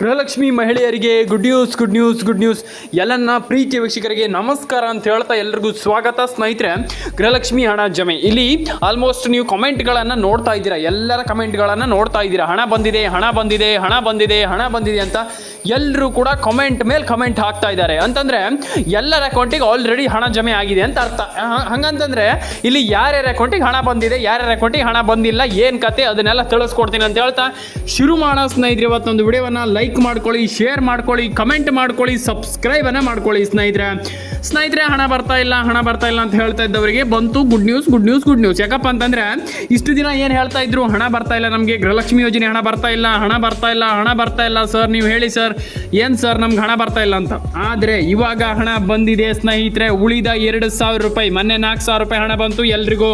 ಗೃಹಲಕ್ಷ್ಮಿ ಮಹಿಳೆಯರಿಗೆ good news good news good news ಎಲ್ಲನ್ನ ಪ್ರೀತಿ ವೀಕ್ಷಕರಿಗೆ ನಮಸ್ಕಾರ ಅಂತ ಹೇಳ್ತಾ ಎಲ್ರಿಗೂ ಸ್ವಾಗತ ಸ್ನೇಹಿತರೆ. ಗೃಹಲಕ್ಷ್ಮಿ ಹಣ ಜಮೆ. ಇಲ್ಲಿ ಆಲ್ಮೋಸ್ಟ್ ನೀವು ಕಮೆಂಟ್ಗಳನ್ನು ನೋಡ್ತಾ ಇದ್ದೀರಾ. ಎಲ್ಲರ ಕಮೆಂಟ್ಗಳನ್ನು ನೋಡ್ತಾ ಇದ್ದೀರಾ. ಹಣ ಬಂದಿದೆ ಹಣ ಬಂದಿದೆ ಹಣ ಬಂದಿದೆ ಹಣ ಬಂದಿದೆ ಅಂತ ಎಲ್ಲರೂ ಕೂಡ ಕಮೆಂಟ್ ಮೇಲೆ ಕಮೆಂಟ್ ಹಾಕ್ತಾ ಇದ್ದಾರೆ. ಅಂತಂದ್ರೆ ಎಲ್ಲರ ಅಕೌಂಟಿಗೆ ಆಲ್ರೆಡಿ ಹಣ ಜಮೆ ಆಗಿದೆ ಅಂತ ಅರ್ಥ. ಹಂಗಂತಂದರೆ ಇಲ್ಲಿ ಯಾರ್ಯಾರ ಅಕೌಂಟಿಗೆ ಹಣ ಬಂದಿದೆ, ಯಾರ್ಯಾರ ಅಕೌಂಟಿಗೆ ಹಣ ಬಂದಿಲ್ಲ, ಏನು ಕತೆ ಅದನ್ನೆಲ್ಲ ತಿಳಿಸ್ಕೊಡ್ತೀನಿ ಅಂತ ಹೇಳ್ತಾ. ಶುರು ಮಾಡೋ ಸ್ನೇಹಿತರೆ ಇವತ್ತೊಂದು ವಿಡಿಯೋವನ್ನು. ಲೈಕ್ ಮಾಡ್ಕೊಳ್ಳಿ ಶೇರ್ ಮಾಡ್ಕೊಳ್ಳಿ ಕಮೆಂಟ್ ಮಾಡ್ಕೊಳ್ಳಿ ಸಬ್ಸ್ಕ್ರೈಬ್ ಅನ್ನ ಮಾಡ್ಕೊಳ್ಳಿ ಸ್ನೇಹಿತರೆ. ಸ್ನೇಹಿತರೆ, ಹಣ ಬರ್ತಾ ಇಲ್ಲ, ಹಣ ಬರ್ತಾ ಇಲ್ಲ ಅಂತ ಹೇಳ್ತಾ ಇದ್ದವರಿಗೆ ಬಂತು good news good news good news ಯಾಕಪ್ಪ ಅಂತಂದ್ರೆ, ಇಷ್ಟು ದಿನ ಏನು ಹೇಳ್ತಾ ಇದ್ರು? ಹಣ ಬರ್ತಾ ಇಲ್ಲ ನಮಗೆ, ಗೃಹಲಕ್ಷ್ಮಿ ಯೋಜನೆ ಹಣ ಬರ್ತಾ ಇಲ್ಲ, ಹಣ ಬರ್ತಾ ಇಲ್ಲ, ಹಣ ಬರ್ತಾ ಇಲ್ಲ ಸರ್ ನೀವು ಹೇಳಿ ಸರ್ ಏನು ಸರ್ ನಮ್ಗೆ ಹಣ ಬರ್ತಾ ಇಲ್ಲ ಅಂತ? ಆದರೆ ಇವಾಗ ಹಣ ಬಂದಿದೆ ಸ್ನೇಹಿತರೆ, ಉಳಿದ ಎರಡು ಸಾವಿರ ರೂಪಾಯಿ, ಮೊನ್ನೆ ನಾಲ್ಕು ಸಾವಿರ ರೂಪಾಯಿ ಹಣ ಬಂತು ಎಲ್ರಿಗೂ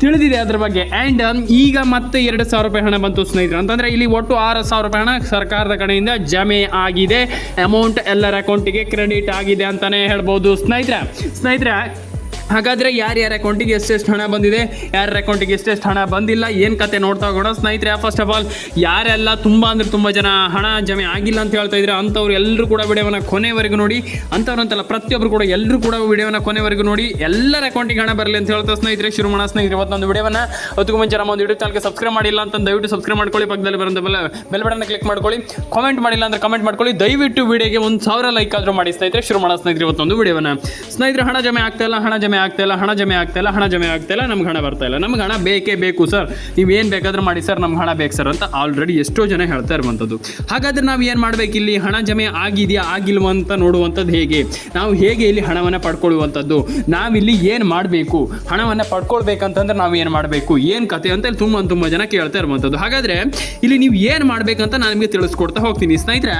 ತಿಳಿದಿದೆ ಅದ್ರ ಬಗ್ಗೆ. ಆ್ಯಂಡ್ ಈಗ ಮತ್ತೆ ಎರಡು ಸಾವಿರ ರೂಪಾಯಿ ಹಣ ಬಂತು ಸ್ನೇಹಿತರೆ. ಅಂತಂದರೆ ಇಲ್ಲಿ ಒಟ್ಟು ಆರು ಸಾವಿರ ರೂಪಾಯಿ ಹಣ ಸರ್ಕಾರದ ಕಡೆಯಿಂದ ಜಮೆ ಆಗಿದೆ. ಅಮೌಂಟ್ ಎಲ್ಲರ ಅಕೌಂಟಿಗೆ ಕ್ರೆಡಿಟ್ ಆಗಿದೆ ಅಂತಲೇ ಹೇಳ್ಬೋದು. ಸ್ನೇಹಿತರೆ ಸ್ನೇಹಿತರೆ ಹಾಗಾದರೆ ಯಾರ್ಯಾರ ಅಕೌಂಟಿಗೆ ಎಷ್ಟೆಷ್ಟು ಹಣ ಬಂದಿದೆ ಯಾರ್ಯಾರ ಅಕೌಂಟಿಗೆ ಎಷ್ಟೆಷ್ಟು ಹಣ ಬಂದಿಲ್ಲ, ಏನು ಕತೆ ನೋಡ್ತಾ ಹೋಗೋಣ ಸ್ನೇಹಿತರೆ ಫಸ್ಟ್ ಆಫ್ ಆಲ್ ಯಾರೆಲ್ಲ ತುಂಬ ಅಂದ್ರೆ ತುಂಬ ಜನ ಹಣ ಜಮೆ ಆಗಿಲ್ಲ ಅಂತ ಹೇಳ್ತಾ ಇದ್ರೆ ಅಂಥವ್ರು ಎಲ್ಲರೂ ಕೂಡ ವಿಡಿಯೋನ ಕೊನೆವರೆಗೂ ನೋಡಿ, ಅಂಥವ್ರು ಅಂತಲ್ಲ ಪ್ರತಿಯೊಬ್ಬರು ಕೂಡ ಎಲ್ಲರೂ ಕೂಡ ವಿಡಿಯೋನ ಕೊನೆವರೆಗೂ ನೋಡಿ, ಎಲ್ಲರ ಅಕೌಂಟಿಗೆ ಹಣ ಬರಲಿ ಅಂತ ಹೇಳ್ತಾ ಸ್ನೇಹಿತರೆ, ಶುರು ಮಾಡೋಣ ಸ್ನೇಹಿತರೆ, ಇವತ್ತೊಂದು ವಿಡಿಯೋನ ಅದಕ್ಕೂ ಮುಂಚೆ ನಮ್ಮ ಒಂದು ಯೂಟ್ಯೂಬ್ ಚಾನಲ್ಗೆ ಸಬ್ಸ್ಕ್ರೈಬ್ ಮಾಡಿಲ್ಲ ಅಂತ ದಯವಿಟ್ಟು ಸಬ್ಸ್ಕ್ರೈಬ್ ಮಾಡ್ಕೊಳ್ಳಿ, ಪಕ್ಕದಲ್ಲಿ ಬರೋದು ಬೆಲ್ ಬೆಲ್ ಬಟನ್ ಕ್ಲಿಕ್ ಮಾಡ್ಕೊಳ್ಳಿ. ಕಾಮೆಂಟ್ ಮಾಡಿಲ್ಲ ಅಂದ್ರೆ ಕಮೆಂಟ್ ಮಾಡ್ಕೊಳ್ಳಿ, ದಯವಿಟ್ಟು ವಿಡಿಯೋಗೆ ಒಂದು ಸಾವಿರ ಲೈಕ್ ಆದರೂ ಮಾಡಿ ಸ್ನೇಹಿತರೆ, ಶುರು ಮಾಡೋಣ ಸ್ನೇಹಿತರೆ, ಇವತ್ತೊಂದು ವಿಡಿಯೋನ ಸ್ನೇಹಿತರೆ, ಹಣ ಜಮೆ ಆಗ್ತಾ ಇಲ್ಲ, ಹಣ ಜಮೆ ಆಗ್ತಾ ಇಲ್ಲ, ಹಣ ಜಮೆ ಆಗ್ತಾ ಇಲ್ಲ, ಹಣ ಜಮೆ ಆಗ್ತಾ ಇಲ್ಲ, ನಮ್ಗೆ ಹಣ ಬರ್ತಾ ಇಲ್ಲ. ನಮ್ಗೆ ಹಣ ಬೇಕೇ ಬೇಕು, ಸರ್. ನೀವು ಏನು ಬೇಕಾದ್ರೂ ಮಾಡಿ, ಸರ್, ನಮ್ಗೆ ಹಣ ಬೇಕು, ಸರ್, ಅಂತ ಆಲ್ರೆಡಿ ಎಷ್ಟೋ ಜನ ಹೇಳ್ತಾ ಇರುವಂಥದ್ದು. ಹಾಗಾದ್ರೆ ನಾವು ಏನು ಮಾಡಬೇಕು ಇಲ್ಲಿ? ಹಣ ಜಮೆ ಆಗಿದೆಯಾ, ಆಗಿಲ್ವಾ ಅಂತ ನೋಡುವಂಥದ್ದು ಹೇಗೆ? ನಾವು ಹೇಗೆ ಇಲ್ಲಿ ಹಣವನ್ನು ಪಡ್ಕೊಳ್ಳುವಂಥದ್ದು? ನಾವಿಲ್ಲಿ ಏನು ಮಾಡಬೇಕು? ಹಣವನ್ನು ಪಡ್ಕೊಳ್ಬೇಕಂತಂದ್ರೆ ನಾವು ಏನು ಮಾಡಬೇಕು? ಏನು ಕತೆ ಅಂತ ಇಲ್ಲಿ ತುಂಬ ತುಂಬ ಜನ ಕೇಳ್ತಾ ಇರುವಂಥದ್ದು. ಹಾಗಾದರೆ ಇಲ್ಲಿ ನೀವು ಏನು ಮಾಡಬೇಕಂತ ನಾನು ನಿಮಗೆ ತಿಳಿಸ್ಕೊಡ್ತಾ ಹೋಗ್ತೀನಿ. ಸ್ನೇಹಿತರೆ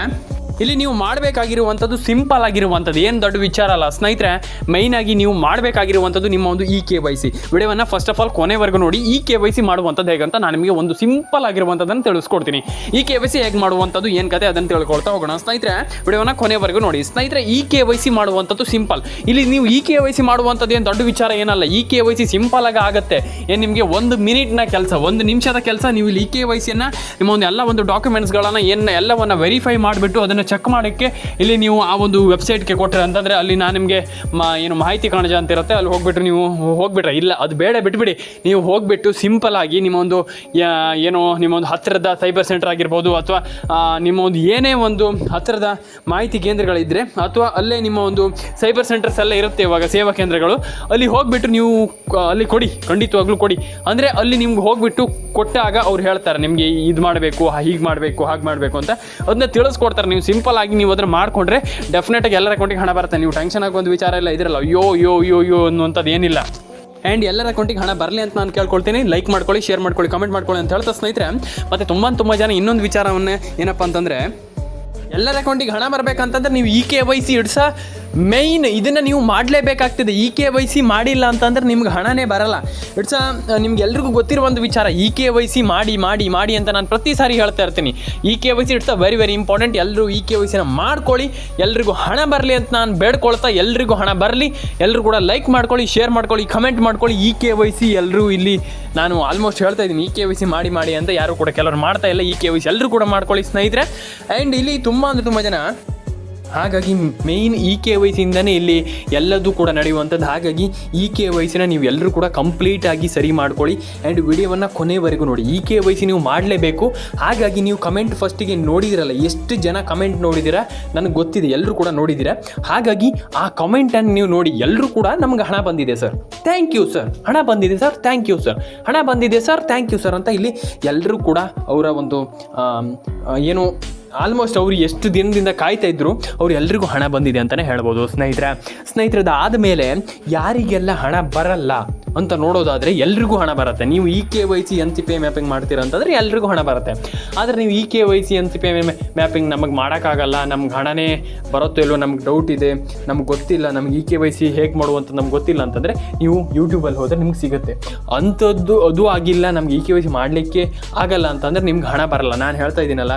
ಇಲ್ಲಿ ನೀವು ಮಾಡಬೇಕಾಗಿರುವಂಥದ್ದು ಸಿಂಪಲ್ ಆಗಿರುವಂಥದ್ದು. ಏನು ದೊಡ್ಡ ವಿಚಾರ ಅಲ್ಲ. ಸ್ನೇಹಿತರೆ ಮೈನ್ ಆಗಿ ನೀವು ಮಾಡಬೇಕಾಗಿರುವಂಥದ್ದು ನಿಮ್ಮ ಒಂದು ಇ ಕೆ ವೈ ಸಿ ವಿಡಿಯೋವನ್ನು ಫಸ್ಟ್ ಆಫ್ ಆಲ್ ಕೊನೆವರೆಗೂ ನೋಡಿ. ಇ ಕೆ ವೈ ಸಿ ಮಾಡುವಂಥದ್ದು ಹೇಗಂತ ನಾನು ನಿಮಗೆ ಒಂದು ಸಿಂಪಲ್ ಆಗಿರುವಂಥದ್ದನ್ನು ತಿಳಿಸ್ಕೊಡ್ತೀನಿ. ಇ ಕೆ ವೈ ಸಿ ಹೇಗೆ ಮಾಡುವಂಥದ್ದು, ಏನು ಕತೆ ಅದನ್ನು ತಿಳ್ಕೊಳ್ತಾ ಹೋಗೋಣ. ಸ್ನೇಹಿತರೆ ವಿಡಿಯೋನ ಕೊನೆವರೆಗೂ ನೋಡಿ. ಸ್ನೇಹಿತರೆ ಇ ಕೆ ವೈ ಸಿ ಮಾಡುವಂಥದ್ದು ಸಿಂಪಲ್. ಇಲ್ಲಿ ನೀವು ಇ ಕೆ ವೈ ಸಿ ಮಾಡುವಂಥದ್ದು ಏನು ದೊಡ್ಡ ವಿಚಾರ ಏನಲ್ಲ. E K Y C simple ಆಗಿ ಆಗುತ್ತೆ. ಏನು ನಿಮಗೆ ಒಂದು ಮಿನಿಟ್ನ ಕೆಲಸ, ಒಂದು ನಿಮಿಷದ ಕೆಲಸ ನೀವು ಇಲ್ಲಿ ಇ ಕೆ ವೈ ಸಿಯನ್ನು ನಿಮ್ಮ ಒಂದು ಎಲ್ಲ ಒಂದು ಡಾಕ್ಯುಮೆಂಟ್ಸ್ಗಳನ್ನು ಏನು ಎಲ್ಲವನ್ನು ವೆರಿಫೈ ಮಾಡಿಬಿಟ್ಟು ಅದನ್ನು ಚೆಕ್ ಮಾಡೋಕ್ಕೆ ಇಲ್ಲಿ ನೀವು ಆ ಒಂದು ವೆಬ್ಸೈಟ್ಗೆ ಕೊಟ್ಟರೆ ಅಂತಂದರೆ ಅಲ್ಲಿ ನಾನು ನಿಮಗೆ ಮಾ ಏನು ಮಾಹಿತಿ ಕಾಣಜ ಅಂತ ಇರುತ್ತೆ. ಅಲ್ಲಿ ಹೋಗ್ಬಿಟ್ಟು ನೀವು ಹೋಗ್ಬಿಟ್ರೆ. ಇಲ್ಲ, ಅದು ಬೇಡ, ಬಿಟ್ಬಿಡಿ. ನೀವು ಹೋಗ್ಬಿಟ್ಟು ಸಿಂಪಲ್ ಆಗಿ ನಿಮ್ಮ ಒಂದು, ಯಾ- ಏನು ನಿಮ್ಮ ಒಂದು ಹತ್ತಿರದ ಸೈಬರ್ ಸೆಂಟರ್ ಆಗಿರ್ಬೋದು ಅಥವಾ ನಿಮ್ಮೊಂದು ಏನೇ ಒಂದು ಹತ್ತಿರದ ಮಾಹಿತಿ ಕೇಂದ್ರಗಳಿದ್ದರೆ ಅಥವಾ ಅಲ್ಲೇ ನಿಮ್ಮ ಒಂದು ಸೈಬರ್ ಸೆಂಟರ್ಸ್ ಎಲ್ಲ ಇರುತ್ತೆ ಇವಾಗ ಸೇವಾ ಕೇಂದ್ರಗಳು, ಅಲ್ಲಿ ಹೋಗಿಬಿಟ್ಟು ನೀವು ಅಲ್ಲಿ ಕೊಡಿ. ಖಂಡಿತವಾಗ್ಲೂ ಕೊಡಿ. ಅಂದರೆ ಅಲ್ಲಿ ನಿಮ್ಗೆ ಹೋಗ್ಬಿಟ್ಟು ಕೊಟ್ಟಾಗ ಅವ್ರು ಹೇಳ್ತಾರೆ, ನಿಮಗೆ ಇದು ಮಾಡಬೇಕು, ಹೀಗೆ ಮಾಡಬೇಕು, ಹಾಗೆ ಮಾಡಬೇಕು ಅಂತ. ಅದನ್ನ ತಿಳಿಸ್ಕೊಡ್ತಾರೆ. ನೀವು ಸಿಂಪಲ್ ಆಗಿ ನೀವು ಅದನ್ನ ಮಾಡಿಕೊಂಡ್ರೆ ಡೆಫಿನೆಟಾಗಿ ಎಲ್ಲರ ಅಕೌಂಟಿಗೆ ಹಣ ಬರುತ್ತೆ. ನೀವು ಟೆನ್ಷನ್ ಆಗೋ ಒಂದು ವಿಚಾರ ಎಲ್ಲ ಇದ್ರಲ್ಲ, ಅಯ್ಯೋ ಯೋ ಯೋ ಯೋ ಅನ್ನುವಂಥದ್ದು ಏನಿಲ್ಲ. ಆ್ಯಂಡ್ ಎಲ್ಲರ ಅಕೌಂಟಿಗೆ ಹಣ ಬರಲಿ ಅಂತ ನಾನು ಕೇಳ್ಕೊಳ್ತೀನಿ. ಲೈಕ್ ಮಾಡ್ಕೊಳ್ಳಿ ಶೇರ್ ಮಾಡ್ಕೊಳ್ಳಿ ಕಮೆಂಟ್ ಮಾಡ್ಕೊಳ್ಳಿ ಅಂತ ಹೇಳ್ತಾ ಸ್ನೇಹಿತರೆ. ಮತ್ತು ತುಂಬ ತುಂಬ ಜನ ಇನ್ನೊಂದು ವಿಚಾರವನ್ನು ಏನಪ್ಪ ಅಂತಂದರೆ, ಎಲ್ಲರ ಅಕೌಂಟಿಗೆ ಹಣ ಬರಬೇಕಂತಂದ್ರೆ ನೀವು ಇ ಕೆ ವೈ ಸಿ ಇಡ್ಸ? ಮೈನ್ ಇದನ್ನು ನೀವು ಮಾಡಲೇಬೇಕಾಗ್ತದೆ. ಇ ಕೆ ವೈ ಸಿ ಮಾಡಿಲ್ಲ ಅಂತಂದ್ರೆ ನಿಮ್ಗೆ ಹಣನೇ ಬರಲ್ಲ. ಇಟ್ಸ್ ನಿಮ್ಗೆ ಎಲ್ರಿಗೂ ಗೊತ್ತಿರೋ ಒಂದು ವಿಚಾರ. ಇ ಕೆ ವೈ ಸಿ ಮಾಡಿ ಮಾಡಿ ಮಾಡಿ ಅಂತ ನಾನು ಪ್ರತಿ ಸಾರಿ ಹೇಳ್ತಾ ಇರ್ತೀನಿ. E K Y C it's very very important ಎಲ್ಲರೂ ಇ ಕೆ ವೈ ಸಿನ ಮಾಡ್ಕೊಳ್ಳಿ. ಎಲ್ರಿಗೂ ಹಣ ಬರಲಿ ಅಂತ ನಾನು ಬೇಡ್ಕೊಳ್ತಾ ಎಲ್ರಿಗೂ ಹಣ ಬರಲಿ. ಎಲ್ಲರೂ ಕೂಡ ಲೈಕ್ ಮಾಡ್ಕೊಳ್ಳಿ ಶೇರ್ ಮಾಡ್ಕೊಳ್ಳಿ ಕಮೆಂಟ್ ಮಾಡ್ಕೊಳ್ಳಿ. ಇ ಕೆ ವೈ ಸಿ ಎಲ್ಲರೂ ಇಲ್ಲಿ ನಾನು ಆಲ್ಮೋಸ್ಟ್ ಹೇಳ್ತಾ ಇದ್ದೀನಿ. ಇ ಕೆ ವೈ ಸಿ ಮಾಡಿ ಮಾಡಿ ಅಂತ ಯಾರು ಕೂಡ ಕೆಲವರು ಮಾಡ್ತಾ ಇಲ್ಲ. ಇ ಕೆ ವೈ ಸಿ ಎಲ್ಲರೂ ಕೂಡ ಮಾಡ್ಕೊಳ್ಳಿ ಸ್ನೇಹಿತರೆ. ಆ್ಯಂಡ್ ಇಲ್ಲಿ ತುಂಬ ಅಂದರೆ ತುಂಬ ಜನ ಹಾಗಾಗಿ ಮೇಯ್ನ್ ಇ ಕೆ ವೈ ಸಿಯಿಂದನೇ ಇಲ್ಲಿ ಎಲ್ಲದೂ ಕೂಡ ನಡೆಯುವಂಥದ್ದು. ಹಾಗಾಗಿ ಇ ಕೆ ವೈಸಿನ ನೀವು ಎಲ್ಲರೂ ಕೂಡ ಕಂಪ್ಲೀಟಾಗಿ ಸರಿ ಮಾಡ್ಕೊಳ್ಳಿ. ಆ್ಯಂಡ್ ವಿಡಿಯೋವನ್ನು ಕೊನೆವರೆಗೂ ನೋಡಿ. ಇ ಕೆ ವೈ ಸಿ ನೀವು ಮಾಡಲೇಬೇಕು. ಹಾಗಾಗಿ ನೀವು ಕಮೆಂಟ್ ಫಸ್ಟಿಗೆ ನೋಡಿದಿರಲ್ಲ, ಎಷ್ಟು ಜನ ಕಮೆಂಟ್ ನೋಡಿದ್ದೀರಾ ನನಗೆ ಗೊತ್ತಿದೆ, ಎಲ್ಲರೂ ಕೂಡ ನೋಡಿದ್ದೀರಾ ಹಾಗಾಗಿ ಆ ಕಮೆಂಟನ್ನು ನೀವು ನೋಡಿ, ಎಲ್ಲರೂ ಕೂಡ ನಮ್ಗೆ ಹಣ ಬಂದಿದೆ ಸರ್. ಥ್ಯಾಂಕ್ ಯು ಸರ್ ಹಣ ಬಂದಿದೆ ಸರ್ ಥ್ಯಾಂಕ್ ಯು ಸರ್ ಹಣ ಬಂದಿದೆ ಸರ್ ಥ್ಯಾಂಕ್ ಯು ಸರ್ ಅಂತ ಇಲ್ಲಿ ಎಲ್ಲರೂ ಕೂಡ ಅವರ ಒಂದು ಏನು ಆಲ್ಮೋಸ್ಟ್ ಅವರು ಎಷ್ಟು ದಿನದಿಂದ ಕಾಯ್ತಾ ಇದ್ರು, ಅವ್ರು ಎಲ್ರಿಗೂ ಹಣ ಬಂದಿದೆ ಅಂತಲೇ ಹೇಳ್ಬೋದು ಸ್ನೇಹಿತರೆ. ಸ್ನೇಹಿತರದ ಆದಮೇಲೆ ಯಾರಿಗೆಲ್ಲ ಹಣ ಬರಲ್ಲ ಅಂತ ನೋಡೋದಾದರೆ ಎಲ್ರಿಗೂ ಹಣ ಬರುತ್ತೆ. ನೀವು E K Y C N C P mapping ಮಾಡ್ತೀರಾ ಅಂತಂದರೆ ಎಲ್ರಿಗೂ ಹಣ ಬರುತ್ತೆ. ಆದರೆ ನೀವು E K Y C N C pay mapping ನಮಗೆ ಮಾಡೋಕ್ಕಾಗಲ್ಲ, ನಮ್ಗೆ ಹಣನೇ ಬರುತ್ತೋ ಇಲ್ಲೋ ನಮ್ಗೆ ಡೌಟ್ ಇದೆ, ನಮ್ಗೆ ಗೊತ್ತಿಲ್ಲ, ನಮ್ಗೆ ಇ ಕೆ ವೈ ಸಿ ಹೇಗೆ ಮಾಡುವಂಥ ನಮ್ಗೆ ಗೊತ್ತಿಲ್ಲ ಅಂತಂದರೆ ನೀವು ಯೂಟ್ಯೂಬಲ್ಲಿ ಹೋದರೆ ನಿಮ್ಗೆ ಸಿಗುತ್ತೆ. ಅಂಥದ್ದು ಅದು ಆಗಿಲ್ಲ, ನಮ್ಗೆ ಇ ಕೆ ವೈ ಸಿ ಮಾಡಲಿಕ್ಕೆ ಆಗಲ್ಲ ಅಂತಂದರೆ ನಿಮ್ಗೆ ಹಣ ಬರಲ್ಲ. ನಾನು ಹೇಳ್ತಾ ಇದ್ದೀನಲ್ಲ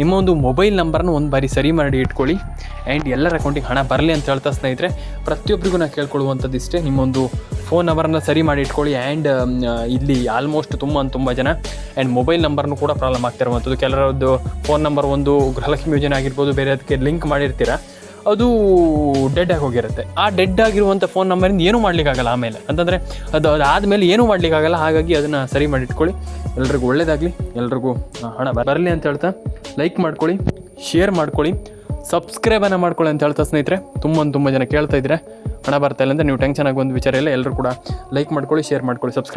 ನಿಮ್ಮ ಒಂದು ಮೊಬೈಲ್ ನಂಬರ್ನ ಒಂದು ಬಾರಿ ಸರಿ ಮಾಡಿ ಇಟ್ಕೊಳ್ಳಿ. ಆ್ಯಂಡ್ ಎಲ್ಲರ ಅಕೌಂಟಿಗೆ ಹಣ ಬರಲಿ ಅಂತ ಹೇಳ್ತಾ ಸ್ನೇಹಿತರೆ ಪ್ರತಿಯೊಬ್ಬರಿಗೂ ನಾನು ಕೇಳ್ಕೊಳ್ಳುವಂಥದ್ದು ಇಷ್ಟೇ, ನಿಮ್ಮೊಂದು ಫೋನ್ ನಂಬರನ್ನ ಸರಿ ಮಾಡಿ ಇಟ್ಕೊಳ್ಳಿ. ಆ್ಯಂಡ್ ಇಲ್ಲಿ ಆಲ್ಮೋಸ್ಟ್ ತುಂಬ ತುಂಬ ಜನ ಆ್ಯಂಡ್ ಮೊಬೈಲ್ ನಂಬರ್ನು ಕೂಡ ಪ್ರಾಬ್ಲಮ್ ಆಗ್ತಿರುವಂಥದ್ದು ಕೆಲವರದ್ದು ಫೋನ್ ನಂಬರ್ ಒಂದು ಗೃಹಲಕ್ಷ್ಮಿ ಯೋಜನೆ ಆಗಿರ್ಬೋದು, ಬೇರೆ ಅದಕ್ಕೆ ಲಿಂಕ್ ಮಾಡಿರ್ತೀರ? ಅದು ಡೆಡ್ ಆಗಿ ಹೋಗಿರುತ್ತೆ. ಆ ಡೆಡ್ ಆಗಿರುವಂಥ ಫೋನ್ ನಂಬರಿಂದ ಏನೂ ಮಾಡ್ಲಿಕ್ಕಾಗಲ್ಲ ಆಮೇಲೆ. ಅಂತಂದರೆ ಅದು ಅದಾದಮೇಲೆ ಏನೂ ಮಾಡ್ಲಿಕ್ಕಾಗಲ್ಲ, ಹಾಗಾಗಿ ಅದನ್ನು ಸರಿ ಮಾಡಿ ಇಟ್ಕೊಳ್ಳಿ ಎಲ್ರಿಗೂ ಒಳ್ಳೇದಾಗಲಿ, ಎಲ್ರಿಗೂ ಹಣ ಬರಲಿ ಅಂತ ಹೇಳ್ತಾ ಲೈಕ್ ಮಾಡ್ಕೊಳ್ಳಿ ಶೇರ್ ಮಾಡ್ಕೊಳ್ಳಿ ಸಬ್ಸ್ಕ್ರೈಬನ್ನು ಮಾಡ್ಕೊಳ್ಳಿ ಅಂತ ಹೇಳ್ತಾ ಸ್ನೇಹಿತರೆ. ತುಂಬ ತುಂಬ ಜನ ಕೇಳ್ತಾ ಇದ್ರೆ ಹಣ ಬರ್ತಾ ಇಲ್ಲ ಅಂದರೆ ನೀವು ಟೆನ್ಷನ್ ಒಂದು ವಿಚಾರ ಇಲ್ಲ ಎಲ್ಲರೂ ಕೂಡ ಲೈಕ್ ಮಾಡ್ಕೊಳ್ಳಿ ಶೇರ್ ಮಾಡ್ಕೊಳ್ಳಿ ಸಬ್ಸ್ಕ್ರೈಬ್